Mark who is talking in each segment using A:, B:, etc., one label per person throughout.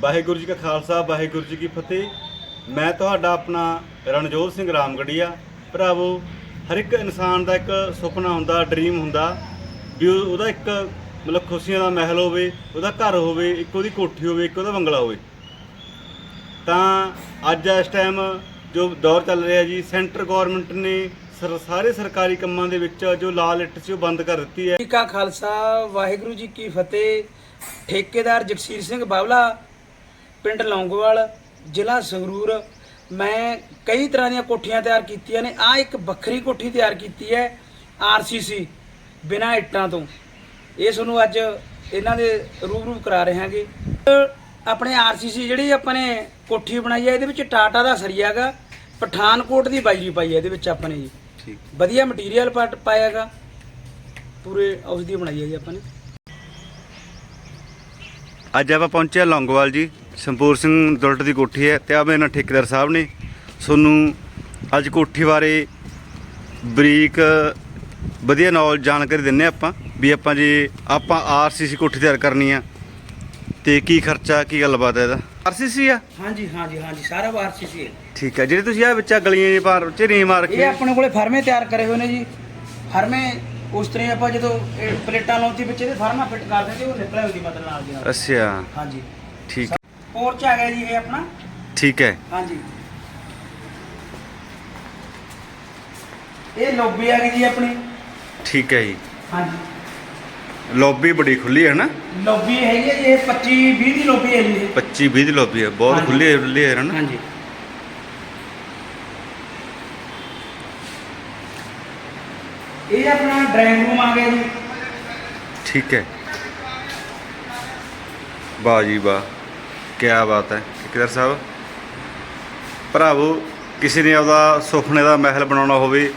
A: ਵਾਹਿਗੁਰੂ ਜੀ ਕਾ ਖਾਲਸਾ, ਵਾਹਿਗੁਰੂ ਜੀ ਕੀ ਫਤਿਹ। ਮੈਂ ਤੁਹਾਡਾ ਆਪਣਾ ਰਣਜੋਤ ਸਿੰਘ ਰਾਮਗੜੀਆ। ਭਰਾਵੋ, ਹਰ ਇੱਕ ਇਨਸਾਨ ਦਾ ਇੱਕ ਸੁਪਨਾ ਹੁੰਦਾ, ਡ੍ਰੀਮ ਹੁੰਦਾ। ਵੀ ਉਹਦਾ ਇੱਕ ਮਤਲਬ ਖੁਸ਼ੀਆਂ ਦਾ ਮਹਿਲ ਹੋਵੇ, ਉਹਦਾ ਘਰ ਹੋਵੇ, ਇੱਕ ਉਹਦੀ ਕੋਠੀ ਹੋਵੇ, ਇੱਕ ਉਹਦਾ ਬੰਗਲਾ ਹੋਵੇ। ਤਾਂ ਅੱਜ ਇਸ ਟਾਈਮ ਜੋ ਦੌਰ ਚੱਲ ਰਿਹਾ ਜੀ, ਸੈਂਟਰ ਗਵਰਨਮੈਂਟ ਨੇ ਸਰ- ਸਾਰੇ ਸਰਕਾਰੀ ਕੰਮਾਂ ਦੇ ਵਿੱਚ ਜੋ ਲਾਲ ਇੱਟ ਸੀ, ਉਹ ਬੰਦ ਕਰ ਦਿੱਤੀ ਹੈ।
B: ਜੀ ਕਾ ਖਾਲਸਾ, ਵਾਹਿਗੁਰੂ ਜੀ ਕੀ ਫਤਿਹ। ਠੇਕੇਦਾਰ ਜਗਸੀਰ ਸਿੰਘ ਬਾਵਲਾ ਪਿੰਡ ਲੌਂਗੋਵਾਲ ਜ਼ਿਲ੍ਹਾ ਸੰਗਰੂਰ। ਮੈਂ ਕਈ ਤਰ੍ਹਾਂ ਦੀਆਂ ਕੋਠੀਆਂ ਤਿਆਰ ਕੀਤੀਆਂ ਨੇ। ਆ ਇੱਕ ਵੱਖਰੀ ਕੋਠੀ ਤਿਆਰ ਕੀਤੀ ਹੈ ਆਰਸੀਸੀ ਬਿਨਾਂ ਇੱਟਾਂ ਤੋਂ। ਇਹ ਤੁਹਾਨੂੰ ਅੱਜ ਇਹਨਾਂ ਦੇ ਰੂਬਰੂ ਕਰਾ ਰਹੇ ਹਾਂਗੇ ਆਪਣੇ ਆਰਸੀਸੀ ਜਿਹੜੀ ਆਪਾਂ ਨੇ ਕੋਠੀ ਬਣਾਈ ਹੈ ਇਹਦੇ ਵਿੱਚ ਟਾਟਾ ਦਾ ਸਰੀਆ ਗਾ ਪਠਾਨਕੋਟ ਦੀ ਬਾਜਰੀ ਪਾਈ ਹੈ ਇਹਦੇ ਵਿੱਚ ਆਪਾਂ ਨੇ ਜੀ।
A: ਠੀਕ।
B: ਵਧੀਆ ਮਟੀਰੀਅਲ ਪਾਇਆਗਾ ਪੂਰੇ ਔਸ਼ਧੀ ਬਣਾਈ ਹੈ ਜੀ ਆਪਾਂ ਨੇ।
A: ਅੱਜ ਆਪਾਂ ਪਹੁੰਚੇ ਹਾਂ ਲੌਂਗੋਵਾਲ ਜੀ। ਸੰਪੂਰ ਸਿੰਘ ਦੁਲਟ ਦੀ ਕੋਠੀ ਹੈ ਤੇ ਆ ਮੇਰੇ ਨਾਲ ਠੇਕੇਦਾਰ ਸਾਹਿਬ ਨੇ। ਤੁਹਾਨੂੰ ਅੱਜ ਕੋਠੀ ਬਾਰੇ ਬਰੀਕ ਵਧੀਆ ਨੌਲੇਜ ਜਾਣਕਾਰੀ ਦਿੰਨੇ ਆਪਾਂ ਵੀ ਆਪਾਂ ਜੇ ਆਪਾਂ ਆਰਸੀਸੀ ਕੋਠੀ ਤਿਆਰ ਕਰਨੀ ਆ ਤੇ ਕੀ ਖਰਚਾ ਕੀ ਗੱਲਬਾਤ ਹੈ ਇਹਦਾ? ਆਰਸੀਸੀ ਆ?
B: ਹਾਂਜੀ ਹਾਂਜੀ ਹਾਂਜੀ ਸਾਰਾ ਆਰਸੀਸੀ ਹੈ
A: ਠੀਕ ਹੈ ਜਿਹੜੇ ਤੁਸੀਂ ਆ ਵਿੱਚ ਗਲੀਆਂ ਜੀ ਪਾਰ ਝੇਰੀਆਂ ਮਾਰ
B: ਇਹ
A: ਕੇ
B: ਆਪਣੇ ਕੋਲੇ ਫਰਮੇ ਤਿਆਰ ਕਰੇ ਹੋਏ ਨੇ ਜੀ। ਫਰਮੇ ਉਸ ਤਰ੍ਹਾਂ ਆਪਾਂ ਜਦੋਂ ਇਹ ਪਲੇਟਾਂ ਲਾਉਂਦੀ ਵਿੱਚ ਇਹਦੇ ਫਰਮਾ ਫਿੱਟ ਕਰ ਦਿੰਦੇ ਉਹ ਨਿਕਲਿਆ ਹੁੰਦੀ ਮਤਲਬ ਨਾਲ ਦੀ ਨਾਲ
A: ਅੱਛਾ।
B: ਹਾਂਜੀ।
A: ਠੀਕ
B: ਪੋਰਚ ਆ ਗਿਆ ਜੀ ਇਹ ਆਪਣਾ।
A: ਠੀਕ ਹੈ।
B: ਹਾਂਜੀ। ਇਹ ਲੌਬੀ ਆ ਗਈ ਜੀ ਆਪਣੀ।
A: ਠੀਕ ਹੈ ਜੀ।
B: ਹਾਂਜੀ।
A: ਲੌਬੀ ਬੜੀ ਖੁੱਲੀ ਹੈ ਨਾ?
B: ਲੌਬੀ ਹੈਗੀ ਹੈ ਜੀ ਇਹ 25 20 ਦੀ ਲੌਬੀ ਹੈ ਜੀ ਇਹ।
A: 25 20 ਦੀ ਲੌਬੀ ਹੈ ਬਹੁਤ
B: ਹਾਂਜੀ।
A: ਖੁੱਲੀ ਹੈ ਖੁੱਲੀ ਹੈ ਨਾ?
B: ਹਾਂਜੀ। ਇਹ ਆਪਣਾ ਡਰਾਇੰਗ ਰੂਮ ਆ ਗਿਆ ਜੀ।
A: ਠੀਕ ਹੈ। ਵਾਹ ਜੀ ਵਾਹ। ਕੀ ਬਾਤ ਹੈ। ਠੇਕੇਦਾਰ ਸਾਹਿਬ ਭਰਾਵੋ ਕਿਸੇ ਨੇ ਆਪਦਾ ਸੁਪਨੇ ਦਾ ਮਹਿਲ ਬਣਾਉਣਾ ਹੋਵੇ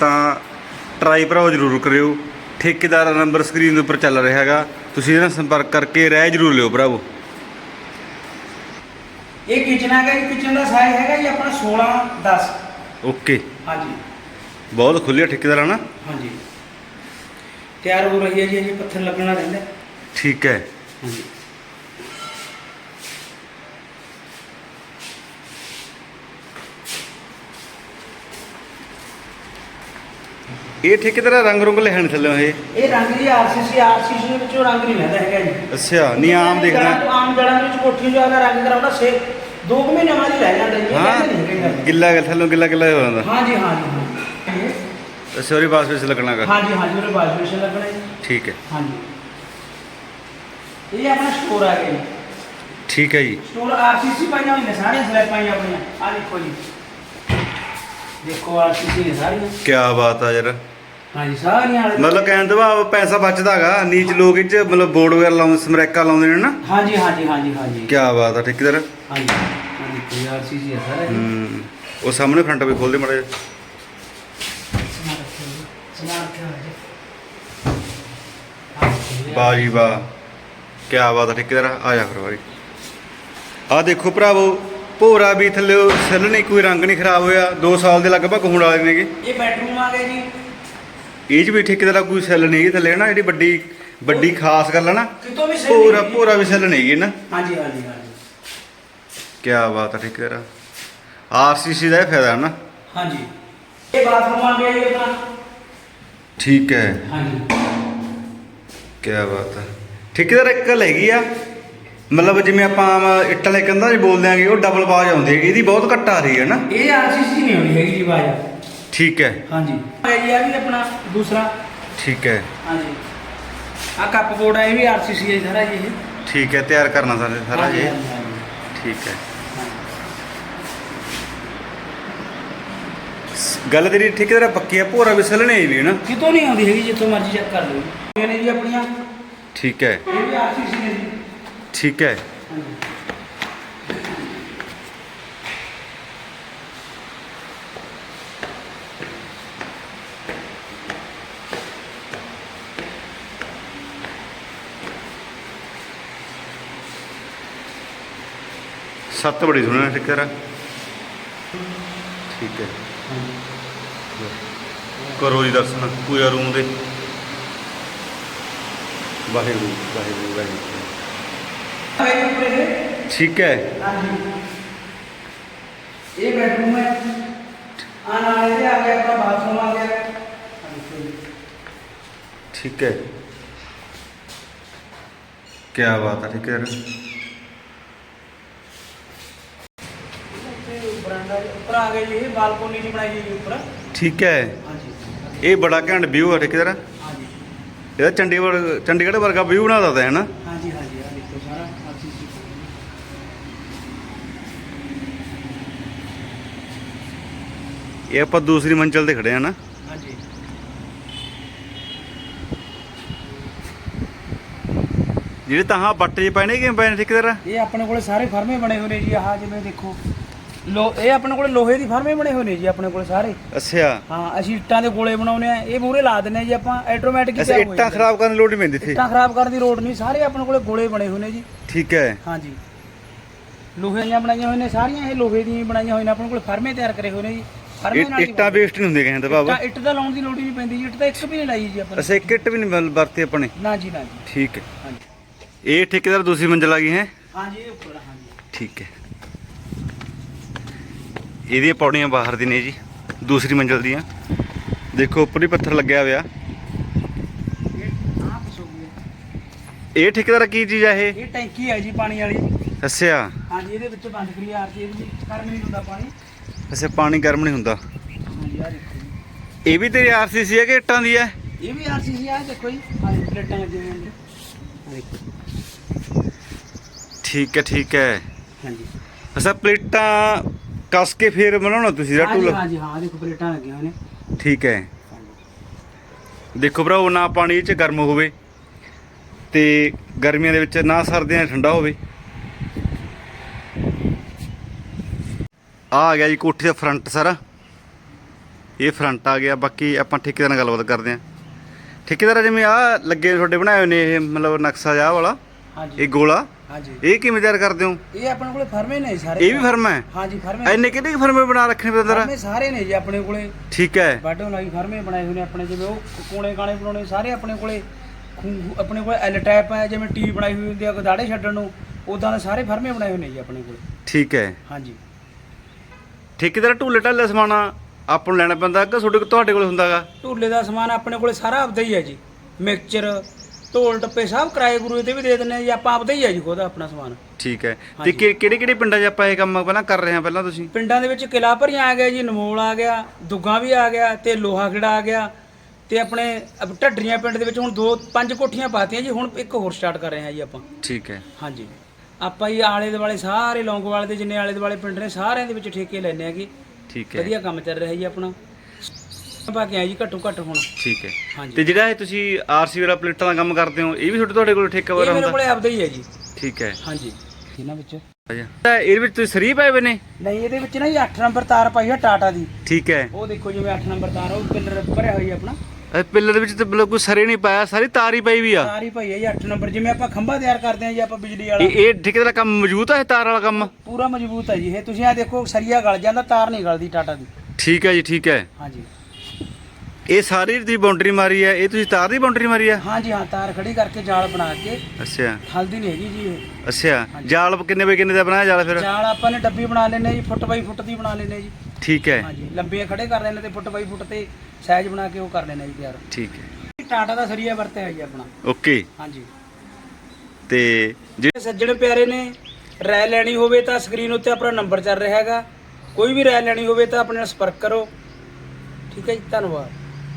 A: ਤਾਂ ਟਰਾਈ ਭਰਾਵੋ ਜ਼ਰੂਰ ਕਰਿਓ। ਠੇਕੇਦਾਰ ਦਾ ਨੰਬਰ ਸਕਰੀਨ ਦੇ ਉੱਪਰ ਚੱਲ ਰਿਹਾ ਹੈਗਾ। ਤੁਸੀਂ ਇਹਨਾਂ ਨਾਲ ਸੰਪਰਕ ਕਰਕੇ ਰਾਏ ਜ਼ਰੂਰ ਲਿਓ ਭਰਾਵੋ।
B: ਇਹ ਕਿਚਨ ਹੈਗਾ ਜੀ ਕਿਚਨ ਦਾ ਸਾਈਜ਼ ਹੈਗਾ ਜੀ ਆਪਣਾ 16 10
A: ਓਕੇ
B: ਹਾਂਜੀ।
A: ਬਹੁਤ ਖੁੱਲਿਆ ਠੇਕੇਦਾਰ ਹੈ ਨਾ?
B: ਹਾਂਜੀ। ਤਿਆਰ ਹੋ ਰਹੀ ਹੈ ਜੀ ਪੱਥਰ ਲੱਗਣਾ ਰਹਿੰਦਾ।
A: ਠੀਕ ਹੈ।
B: ਹਾਂਜੀ।
A: ਇਹ ਠੇਕੇਦਾਰ ਰੰਗ ਰੁੰਗ ਲੈਣ ਥੱਲੇ ਇਹ
B: ਇਹ ਰੰਗ ਜੀ ਆਰਸੀਸੀ ਆਰਸੀਸੀ ਦੇ ਵਿੱਚੋਂ ਰੰਗ ਨਹੀਂ ਲੈਂਦਾ ਹੈਗਾ ਜੀ।
A: ਅੱਛਾ ਨਹੀਂ ਆਮ
B: ਤੋਂ- ਆਮ ਜੜਾਂ ਦੇ ਵਿੱਚ ਕੋਠੀ ਜੋ ਹੈਗਾ ਰੰਗ ਕਰਾਉਂਦਾ ਸੇ ਦੋ ਕੁ ਮਹੀਨੇ ਬਾਅਦ ਹੀ ਲੈ ਜਾਂਦਾ ਜੀ
A: ਹਾਂ ਗਿੱਲਾ ਗਿੱਲਾ ਥੱਲੋਂ ਗਿੱਲਾ ਗਿੱਲਾ ਹੋ ਜਾਂਦਾ।
B: ਹਾਂਜੀ ਹਾਂਜੀ ਹਾਂਜੀ
A: ਸੋਰੀ ਬਾਸ ਵਿੱਚ ਲੱਗਣਾਗਾ
B: ਹਾਂਜੀ ਹਾਂਜੀ ਉਹਦੇ ਵਾਸ਼ਬੇਸ਼ਨ ਲੱਗਣਾ ਜੀ।
A: ਠੀਕ ਹੈ।
B: ਹਾਂਜੀ ਇਹ ਆਪਣਾ ਸਟੋਰ ਆ ਗਿਆ ਜੀ।
A: ਠੀਕ ਹੈ ਜੀ।
B: ਸਟੋਰ ਆਰਸੀਸੀ ਪਾਈਆਂ ਹੋਈਆਂ ਨੇ ਸਾਰੀਆਂ ਸਲੈਬ ਪਾਈਆਂ ਆਪਣੀਆਂ ਆ ਦੇਖੋ ਜੀ। ਦੇਖੋ ਆਰਸੀਸੀ ਨੇ ਸਾਰੀਆਂ।
A: ਕੀ ਬਾਤ ਆ ਯਾਰ।
B: ਹਾਂਜੀ ਸਾਰੀਆਂ ਵਾਲੇ।
A: ਮਤਲਬ ਕਹਿਣ ਦਾ ਭਾਵ ਪੈਸਾ ਬਚਦਾਗਾ ਨੀਚ ਲੋਕ ਇਹ ਚ ਮਤਲਬ ਬੋਰਡ ਵਗੈਰਾ ਲਾਉਂਦੇ ਸਮਰੈਕਾ ਲਾਉਂਦੇ ਨੇ ਨਾ।
B: ਹਾਂਜੀ ਹਾਂਜੀ ਹਾਂਜੀ ਹਾਂਜੀ।
A: ਕੀ ਬਾਤ ਆ ਠੇਕੇਦਾਰ।
B: ਹਾਂਜੀ ਹਾਂਜੀ ਹੂੰ
A: ਉਹ ਸਾਹਮਣੇ ਫਰੰਟ ਵੀ ਖੋਲਦੇ ਮੜੇ ਵਾਹ ਜੀ ਵਾਹ ਕੀ ਬਾਤ ਆ ਠੇਕੇਦਾਰ ਆ ਜਾ ਫਿਰ ਵਾਰੀ ਆ ਦੇਖੋ ਭਰਾਵੋ ਭੋਰਾ ਵੀ ਥੱਲੇ ਸੈੱਲ ਨਹੀਂ ਕੋਈ ਰੰਗ ਨਹੀਂ ਖਰਾਬ ਹੋਇਆ। 2 ਸਾਲ ਦੇ ਲਗਭਗ ਹੋਣ ਵਾਲੇ ਨੇਗੇ।
B: ਇਹ ਬੈਡਰੂਮ ਆ ਗਿਆ ਜੀ।
A: ਇਹ ਚ ਵੀ ਠੇਕੇਦਾਰ ਕੋਈ ਸੈੱਲ ਨਹੀਂ ਥੱਲੇ ਨਾ ਜਿਹੜੀ ਵੱਡੀ ਵੱਡੀ ਖਾਸ ਗੱਲ ਹੈ ਨਾ।
B: ਕਿਤੋਂ ਵੀ ਸਹੀ
A: ਭੋਰਾ
B: ਨਹੀਂ।
A: ਭੋਰਾ ਵੀ ਸੈੱਲ ਨਹੀਂ ਹੈਗੀ ਨਾ।
B: ਹਾਂਜੀ ਹਾਂਜੀ ਹਾਂਜੀ।
A: ਕੀ ਬਾਤ ਹੈ ਠੇਕੇਦਾਰ ਆਰਸੀਸੀ ਦਾ ਇਹ ਫਾਇਦਾ ਹੈ ਨਾ
B: ਹਾਂਜੀ। ਇਹ ਬਾਥਰੂਮ ਆ ਗਿਆ ਜੀ ਆਪਣਾ।
A: ਠੀਕ ਹੈ।
B: ਹਾਂਜੀ।
A: ਕੀ ਬਾਤ ਹੈ ਠੇਕੇਦਾਰ ਇੱਕ ਗੱਲ ਹੈਗੀ ਆ। ਮਤਲਬ ਜਿਵੇਂ ਆਪਾਂ ਆਮ ਇੱਟਾਂ ਦੇ ਕੰਧਾਂ 'ਚ ਬੋਲਦੇ ਆਂਗੇ ਉਹ ਡਬਲ ਆਵਾਜ਼ ਆਉਂਦੀ ਹੈ ਇਹਦੀ ਬਹੁਤ ਘੱਟ ਆ ਰਹੀ ਹੈ ਨਾ?
B: ਇਹ ਆਰਸੀਸੀ ਨਹੀਂ ਆਉਂਦੀ ਹੈਗੀ ਜੀ ਆਵਾਜ਼।
A: ਠੀਕ ਹੈ।
B: ਹਾਂਜੀ। ਇਹ ਜੀ ਆ ਵੀ ਆਪਣਾ ਦੂਸਰਾ।
A: ਠੀਕ ਹੈ।
B: ਹਾਂਜੀ। ਆ ਕੱਪ ਬੋਰਡ ਆ ਇਹ ਵੀ ਆਰਸੀਸੀ ਹੈ ਸਾਰਾ ਜੀ ਇਹ।
A: ਠੀਕ ਹੈ ਤਿਆਰ ਕਰਨਾ ਸਾਰੇ ਸਾਰਾ
B: ਹਾਂਜੀ,
A: ਇਹ
B: ਹਾਂਜੀ, ਹਾਂਜੀ।
A: ਠੀਕ ਹੈ। ਗੱਲ ਤੇਰੀ ਠੇਕੇਦਾਰ ਪੱਕੀ ਆ ਭੋਰਾ ਵੀ ਸੈੱਲ ਨਹੀਂ ਵੀ ਨਾ?
B: ਕਿਤੋਂ ਨਹੀਂ ਆਉਂਦੀ ਹੈਗੀ ਜਿੱਥੋਂ ਮਰਜ਼ੀ ਚੈੱਕ ਕਰ ਲਓ। ਇਹ ਨੇ ਜੀ ਆਪਣੀਆਂ
A: ਠੀਕ ਹੈ।
B: ਇਹ ਵੀ ਆਰਸੀਸੀ ਨੇ ਜੀ।
A: ਠੀਕ ਹੈ।
B: ਹਾਂਜੀ
A: ਸੱਤ ਬੜੀ ਸੋਹਣਾ ਠੇਕੇਦਾਰ ਠੀਕ ਹੈ। ਕਰੋ ਜੀ ਦਰਸ਼ਨ, ਪੂਜਾ ਰੂਮ ਦੇ। ਵਾਹਿਗੁਰੂ ਵਾਹਿਗੁਰੂ ਵਾਹਿਗੁਰੂ।
B: ਹੈ। ਹਾਂਜੀ। ਇਹ ਬੈਡਰੂਮ ਹੈ। ਆ ਨਾਲ ਇਹਦੇ ਆ ਗਿਆ ਆਪਣਾ ਬਾਥਰੂਮ ਆ ਗਿਆ। ਹਾਂਜੀ
A: ਠੀਕ ਹੈ। ਕੀ ਬਾਤ ਹੈ ਠੀਕ ਹੈ।
B: ਬਰਾਂਡਾ ਉੱਪਰ ਆ ਗਿਆ ਜੀ ਇਹ ਬਾਲਕੋਨੀ ਜੀ ਬਣਾਈ ਹੋਈ ਹੈ ਉੱਪਰ।
A: ਠੀਕ ਹੈ। ਇਹ ਬੜਾ ਘੈਂਟ ਵਿਊ ਹੈ ਠੇਕੇਦਾਰ
B: ਹਾਂਜੀ।
A: ਇਹਦਾ ਚੰਡੀਗੜ੍ਹ ਚੰਡੀਗੜ੍ਹ ਵਰਗਾ ਵਿਊ ਬਣਾ ਦਿੱਤਾ ਹੈ ਨਾ।
B: ਹਾਂਜੀ ਹਾਂਜੀ ਆ ਦੇਖੋ ਸਾਰਾ ਆਰਸੀਸੀ
A: ਇਹ ਆਪਾਂ ਦੂਸਰੀ ਮੰਜ਼ਲ ਤੇ ਖੜੇ ਆ ਨਾ।
B: ਹਾਂਜੀ।
A: ਜਿਹੜੇ ਤਾਂ ਬੱਟੇ ਪਏ ਨੇ ਕਿਵੇਂ ਪਏ ਨੇ ਠੇਕੇਦਾਰ
B: ਇਹ ਆਪਣੇ ਕੋਲੇ ਸਾਰੇ ਫਰਮੇ ਬਣੇ ਹੋਏ ਨੇ ਜੀ ਆਹ ਜਿਵੇਂ ਦੇਖੋ। ਲੋ ਇਹ ਆਪਣੇ ਕੋਲੇ ਲੋਹੇ ਦੀ ਫਰਮੇ ਬਣੇ ਹੋਏ ਨੇ ਜੀ ਆਪਣੇ ਕੋਲੇ ਸਾਰੇ।
A: ਅੱਛਾ।
B: ਹਾਂ ਅਸੀਂ ਇੱਟਾਂ ਦੇ ਗੋਲੇ ਬਣਾਉਨੇ ਆ ਇਹ ਮੂਰੇ ਲਾ ਦਿੰਨੇ ਜੀ ਆਪਾਂ ਆਟੋਮੈਟਿਕ
A: ਅੱਛਾ ਇੱਟਾਂ ਖਰਾਬ ਕਰਨ ਦੀ ਲੋੜ ਨਹੀਂ ਪੈਂਦੀ ਇੱਥੇ?
B: ਇੱਟਾਂ ਖਰਾਬ ਕਰਨ ਦੀ ਲੋੜ ਨਹੀਂ ਸਾਰੇ ਆਪਣੇ ਕੋਲੇ ਗੋਲੇ ਬਣੇ ਹੋਏ ਨੇ ਜੀ।
A: ਠੀਕ ਹੈ।
B: ਹਾਂਜੀ। ਲੋਹੇ ਦੀਆਂ ਬਣਾਈਆਂ ਹੋਏ ਨੇ ਸਾਰੀਆਂ ਇਹ ਲੋਹੇ ਦੀਆਂ ਹੀ ਬਣਾਈਆਂ ਹੋਏ ਨੇ ਆਪਣੇ ਕੋਲੇ ਫਰਮੇ ਤਿਆਰ ਕਰੇ ਹੋਏ ਨੇ ਜੀ। ਫਰਮੇ
A: ਇੱਟ- ਵੇਸਟ ਨਹੀਂ ਹੁੰਦੇ ਕਹਿੰਦੇ ਬਾਬਾ।
B: ਇੱਟਾਂ- ਦਾ ਲਾਉਣ ਦੀ ਲੋੜ ਹੀ ਨਹੀਂ ਪੈਂਦੀ ਜੀ ਇੱਟ ਤਾਂ ਇੱਕ ਵੀ ਨਹੀਂ ਲਾਈ ਜੀ ਆਪਾਂ ਨੇ।
A: ਇੱਟ ਵੀ ਨਹੀਂ ਵਰਤੀ ਆਪਣੇ
B: ਨਾ? ਜੀ ਨਾ ਜੀ।
A: ਠੀਕ ਹੈ।
B: ਹਾਂਜੀ।
A: ਇਹ ਠੇਕੇਦਾਰ ਦੂਸਰੀ ਮੰਜ਼ਲ ਆ ਗਈ ਹੈ?
B: ਹਾਂਜੀ ਇਹ ਉੱਪਰ ਹਾਂਜੀ
A: ਠੀਕ ਹੈ। ਇਹਦੀਆਂ ਪੌੜੀਆਂ ਬਾਹਰ ਦੀ ਨੇ ਜੀ ਦੂਸਰੀ ਮੰਜ਼ਲ ਦੀਆਂ। ਦੇਖੋ ਉੱਪਰ ਹੀ ਪੱਥਰ ਲੱਗਿਆ ਹੋਇਆ।
B: ਇਹ ਆਹ
A: ਠੇਕੇਦਾਰ ਕੀ ਚੀਜ਼ ਆ ਇਹ?
B: ਇਹ ਟੈਂਕੀ ਹੈ ਜੀ ਪਾਣੀ ਵਾਲੀ।
A: ਅੱਛਾ।
B: ਹਾਂਜੀ ਇਹਦੇ ਵਿੱਚ ਬੰਦ ਕਰੀ ਆਰ ਸੀ ਇਹਦੇ ਵਿੱਚ ਕਰ ਨਹੀਂ ਹੁੰਦਾ ਪਾਣੀ।
A: ਅੱਛਾ ਪਾਣੀ ਗਰਮ ਨਹੀਂ ਹੁੰਦਾ। ਇਹ ਵੀ ਤੇਰੀ ਆਰਸੀਸੀ ਹੈ ਕਿ ਇੱਟਾਂ ਦੀ ਹੈ
B: ਇਹ ਵੀ ਆਰ ਸੀ ਸੀ ਆ ਦੇਖੋ ਜੀ ਹਾਂਜੀ ਪਲੇਟਾਂ ਲੱਗੀਆਂ ਹੋਈਆਂ ਨੇ।
A: ਠੀਕ ਹੈ ਠੀਕ ਹੈ।
B: ਹਾਂਜੀ।
A: ਅੱਛਾ ਪਲੇਟਾਂ ਕੱਸ ਕੇ ਫੇਰ ਬਣਾਉਣਾ ਤੁਸੀਂ
B: ਹਾਂਜੀ
A: ਟੂਲ
B: ਹਾਂਜੀ ਹਾਂ ਦੇਖੋ ਪਲੇਟਾਂ ਲੱਗੀਆਂ ਹੋਈਆਂ ਨੇ।
A: ਠੀਕ ਹੈ। ਦੇਖੋ ਭਰਾਓ ਨਾ ਪਾਣੀ ਇਹ ਚ ਗਰਮ ਹੋਵੇ ਤੇ ਗਰਮੀਆਂ ਦੇ ਵਿੱਚ ਨਾ ਸਰਦੀਆਂ ਠੰਡਾ ਹੋਵੇ। ਆ ਆ ਗਿਆ ਜੀ ਕੋਠੀ ਦਾ ਫਰੰਟ ਸਾਰਾ। ਇਹ ਫਰੰਟ ਆ ਗਿਆ ਬਾਕੀ ਆਪਾਂ ਠੇਕੇਦਾਰ ਨਾਲ ਗੱਲਬਾਤ ਕਰਦੇ ਹਾਂ। ਠੇਕੇਦਾਰ ਜਿਵੇਂ ਆ ਲੱਗੇ ਤੁਹਾਡੇ ਬਣਾਏ ਹੋਏ ਨੇ ਇਹ ਮਤਲਬ ਨਕਸ਼ਾ ਜਿਹਾ ਵਾਲਾ
B: ਹਾਂਜੀ।
A: ਇਹ ਗੋਲਾ।
B: ਹਾਂਜੀ।
A: ਇਹ ਕਿਵੇਂ ਤਿਆਰ ਕਰਦੇ ਹੋ?
B: ਇਹ ਆਪਣੇ ਕੋਲੇ ਫਰਮੇ ਨੇ ਸਾਰੇ।
A: ਇਹ ਵੀ ਫਰਮ ਹੈ?
B: ਹਾਂਜੀ ਫਰਮੇ
A: ਐਨੇ ਕਿਹੜੇ ਫਰਮੇ ਬਣਾ ਰੱਖੇ ਨੇ
B: ਫਰਮੇ ਸਾਰੇ ਨੇ ਜੀ ਆਪਣੇ ਕੋਲੇ।
A: ਠੀਕ ਹੈ।
B: ਬਾਡੋ ਲਾਈ ਫਰਮੇ ਬਣਾਏ ਹੋਏ ਨੇ ਆਪਣੇ ਜਿਵੇਂ ਉਹ ਕੋਣੇ ਕਾਣੇ ਬਣਾਉਣੇ ਸਾਰੇ ਆਪਣੇ ਕੋਲੇ। ਆਪਣੇ ਕੋਲੇ ਐਲ ਟਾਈਪ ਹੈ ਜਿਵੇਂ ਟੀ ਬਣਾਈ ਹੋਈ ਹੁੰਦੀ ਆ ਗਦਾੜੇ ਛੱਡਣ ਨੂੰ ਉਦਾਂ ਦੇ ਸਾਰੇ ਫਰਮੇ ਬਣਾਏ ਹੋਏ ਨੇ ਜੀ ਆਪਣੇ ਕੋਲੇ।
A: ਠੀਕ ਹੈ।
B: ਹਾਂਜੀ।
A: ਠੇਕੇਦਾਰ ਢੂਲੇ ਢਾਲੇ ਸਮਾਨਾ ਆਪਾਂ ਨੂੰ ਲੈਣਾ ਪੈਂਦਾ ਕਿ ਤੁਹਾਡੇ ਤੁਹਾਡੇ ਕੋਲ ਹੁੰਦਾਗਾ?
B: ਢੂਲੇ ਦਾ ਸਮਾਨ ਆਪਣੇ ਕੋਲੇ ਸਾਰਾ ਆਪਦਾ ਹੀ ਹੈ ਜੀ। ਮਿਕਸਚਰ ਢੋਲ ਟੱਪੇ ਸਭ ਕਿਰਾਏ ਗੁਰੂ ਤੇ ਵੀ ਦੇ ਦਿੰਨੇ ਆ ਜੀ ਆਪਾਂ ਆਪਦਾ ਹੀ ਹੈ ਜੀ ਖੁਦ ਆਪਣਾ ਸਮਾਨ।
A: ਠੀਕ ਹੈ। ਤੇ
B: ਹਾਂਜੀ।
A: ਕਿਹੜੇ ਕਿਹੜੇ ਪਿੰਡਾਂ 'ਚ ਆਪਾਂ ਇਹ ਕੰਮ ਪਹਿਲਾਂ ਕਰ ਰਹੇ ਹਾਂ ਪਹਿਲਾਂ ਤੁਸੀਂ?
B: ਪਿੰਡਾਂ ਦੇ ਵਿੱਚ ਕਿਲਾ ਭਰੀਆਂ ਆ ਗਿਆ ਜੀ ਨਮੋਲ ਆ ਗਿਆ ਦੁੱਗਾ ਵੀ ਆ ਗਿਆ ਤੇ ਲੋਹਾ ਖੇੜਾ ਆ ਗਿਆ ਤੇ ਆਪਣੇ ਅਬ ਢੱਡਰੀਆਂ ਪਿੰਡ ਦੇ ਵਿੱਚ ਹੁਣ ਦੋ ਪੰਜ ਕੋਠੀਆਂ ਪਾਤੀਆਂ ਜੀ ਹੁਣ ਇੱਕ ਹੋਰ ਸਟਾਰਟ ਕਰ ਰਹੇ ਹਾਂ ਜੀ ਆਪਾਂ।
A: ਠੀਕ ਹੈ।
B: ਹਾਂਜੀ। ਆਪਾਂ ਹੀ ਆਲੇ ਦੁਆਲੇ ਸਾਰੇ ਲੌਂਗੋਵਾਲ ਦੇ ਜਿੰਨੇ ਆਲੇ ਦੁਆਲੇ ਪਿੰਡ ਨੇ ਸਾਰਿਆਂ ਦੇ ਵਿੱਚ ਠੇਕੇ ਲੈਣੇ ਆਗੇ
A: ਠੀਕ ਹੈ।
B: ਵਧੀਆ ਕੰਮ ਚੱਲ ਰਿਹਾ ਜੀ ਆਪਣਾ। ਪਾ ਕੇ ਆਏ ਜੀ ਘੱਟੋ ਘੱਟ ਹੁਣ।
A: ਠੀਕ ਹੈ। ਤੇ ਜਿਹੜਾ ਇਹ ਤੁਸੀਂ ਆਰਸੀ ਵਾਲਾ ਪਲੇਟਾਂ ਦਾ ਕੰਮ ਕਰਦੇ ਹੋ ਇਹ ਵੀ ਤੁਹਾਡੇ ਤੁਹਾਡੇ ਕੋਲ ਠੇਕਾ
B: ਇਹ
A: ਵਗੈਰਾ
B: ਮੇਰੇ
A: ਹੁੰਦਾ?
B: ਕੋਲੇ ਆਪਦਾ ਹੀ ਹੈ ਜੀ।
A: ਠੀਕ ਹੈ।
B: ਹਾਂਜੀ। ਇਹਨਾਂ ਵਿੱਚ।
A: ਅੱਛਾ। ਇਹਦੇ ਵਿੱਚ ਤੁਸੀਂ ਸਰੀ ਪਾਏ ਹੋਏ ਨੇ?
B: ਨਹੀਂ ਇਹਦੇ ਵਿੱਚ ਨਾ ਜੀ 8 ਨੰਬਰ ਤਾਰ ਪਾਈ ਹੈ ਟਾਟਾ ਦੀ।
A: ਠੀਕ ਹੈ।
B: ਉਹ ਦੇਖੋ ਜਿਵੇਂ 8 ਨੰਬਰ ਤਾਰ ਉਹ ਪਿੱਲਰ ਭਰਿਆ ਹੋਈ ਆਪਣਾ।
A: ਇਹ ਪਿੱਲਰ ਦੇ ਵਿੱਚ ਤਾਂ ਮਤਲਬ ਕੋਈ ਸਰੇ ਨਹੀਂ ਪਾਇਆ ਸਾਰੀ ਤਾਰ ਹੀ ਪਈ ਵੀ ਆ।
B: ਤਾਰ ਹੀ ਪਈ ਹੈ ਜੀ 8 ਨੰਬਰ ਜਿਵੇਂ ਆਪਾਂ ਖੰਭਾ ਤਿਆਰ ਕਰਦੇ ਹਾਂ ਜੀ ਆਪਾਂ ਬਿਜਲੀ ਵਾਲਾ।
A: ਇਹ ਇਹ ਠੇਕੇ ਦਾ ਕੰਮ ਮੌਜੂਦ ਹੈ ਇਹ ਤਾਰ ਵਾਲਾ ਕੰਮ?
B: ਪੂਰਾ ਮਜ਼ਬੂਤ ਹੈ ਜੀ ਇਹ ਤੁਸੀਂ ਆ ਦੇਖੋ ਸਰੀਆ ਗਲ ਜਾਂਦਾ ਤਾਰ ਨਹੀਂ ਗਲਦੀ ਟਾਟਾ ਦੀ।
A: ਠੀਕ ਹੈ ਜੀ ਠੀਕ ਹੈ
B: ਹਾਂਜੀ।
A: ਇਹ ਸਾਰੀ ਦੀ ਬਾਉਂਡਰੀ ਮਾਰੀ ਹੈ ਇਹ ਤੁਸੀਂ ਤਾਰ ਦੀ ਬਾਉਂਡਰੀ ਮਾਰੀ ਹੈ
B: ਹਾਂਜੀ ਹਾਂ ਤਾਰ ਖੜੀ ਕਰਕੇ ਜਾਲ ਬਣਾ ਕੇ।
A: ਅੱਛਾ।
B: ਹਲਦੀ ਨਹੀਂ ਹੈਗੀ ਜੀ ਇਹ।
A: ਅੱਛਾ ਜਾਲ ਕਿੰਨੇ ਬਈ ਕਿੰਨੇ ਦਾ ਬਣਾਇਆ ਜਾਲ ਫਿਰ?
B: ਜਾਲ ਆਪਾਂ ਨੇ ਡੱਬੀ ਬਣਾ ਲੈਨੇ ਜੀ ਫੁੱਟ ਬਾਈ ਫੁੱਟ ਦੀ ਬਣਾ ਲੈਨੇ ਜੀ।
A: ਠੀਕ ਹੈ।
B: ਹਾਂਜੀ ਲੰਬੀਆਂ ਖੜੇ ਕਰ ਲੈਨੇ ਤੇ ਫੁੱਟ ਬਾਈ ਫੁੱਟ ਤੇ ਸਾਈਜ਼ ਬਣਾ ਕੇ ਉਹ ਕਰ ਲੈਨੇ ਜੀ ਤਿਆਰ।
A: ਠੀਕ ਹੈ।
B: ਟਾਟਾ ਦਾ ਸਰੀਆ ਵਰਤਿਆ ਹੈ ਜੀ ਆਪਣਾ।
A: ਓਕੇ।
B: ਹਾਂਜੀ।
A: ਤੇ
B: ਜੇ ਸੱਜਣ ਪਿਆਰੇ ਨੇ ਰਾਏ ਲੈਣੀ ਹੋਵੇ ਤਾਂ ਸਕਰੀਨ ਉੱਤੇ ਆਪਣਾ ਨੰਬਰ ਚੱਲ ਰਿਹਾ ਹੈਗਾ। ਕੋਈ ਵੀ ਰਾਏ ਲੈਣੀ ਹੋਵੇ ਤਾਂ ਆਪਣੇ ਨਾਲ ਸੰਪਰਕ ਕਰੋ। ਠੀਕ ਹੈ ਜੀ ਧੰਨਵਾਦ।